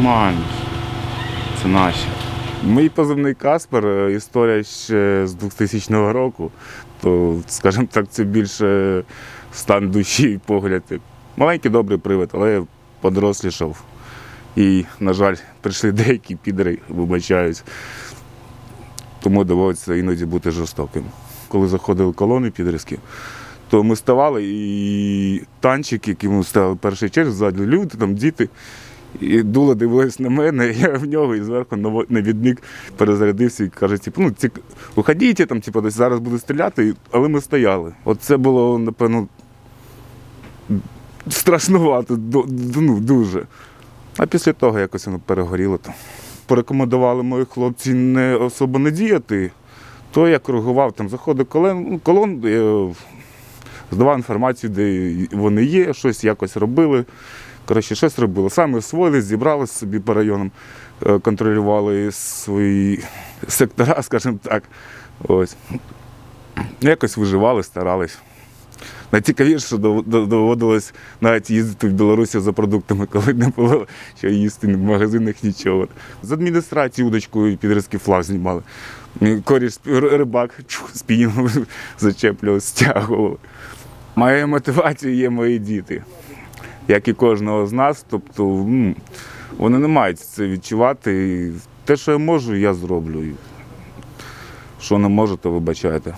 нормально. Це наші. Мій позивний Каспер, е, історія ще з 2000 року, то, скажімо так, це більше стан душі і погляд. Маленький добрий привид, але я подорослішав. І, на жаль, прийшли деякі підери, вибачаюсь. Тому доводиться іноді бути жорстоким. Коли заходили колони підерські, то ми ставали і танчик, який ми ставили перший черг, ззаду люди, там діти. І дуло дивились на мене, я в нього і зверху навідник перезарядився і каже, типу, ну, ці, уходіть, там, типу, десь зараз буду стріляти, але ми стояли. От це було, напевно, страшнувато, ну, дуже. А після того якось воно перегоріло. То. Порекомендували мої хлопці не особо не діяти, то я коригував, там заходив колон, колон здавав інформацію, де вони є, щось якось робили. Коротше, щось робили. Саме освоїлись, зібралися собі по районам, е, контролювали свої сектора, скажімо так. Ось. Якось виживали, старались. Найцікавіше, що дов- дов- доводилось навіть їздити в Білорусі за продуктами, коли не було що їсти в магазинах нічого. З адміністрації удочкою підрізкий флаг знімали. Коріш рибак спінінг зачеплював, стягував. Моєю мотивацією є мої діти, як і кожного з нас. Тобто м, вони не мають це відчувати. І те, що я можу, я зроблю. Що не можу, то вибачайте.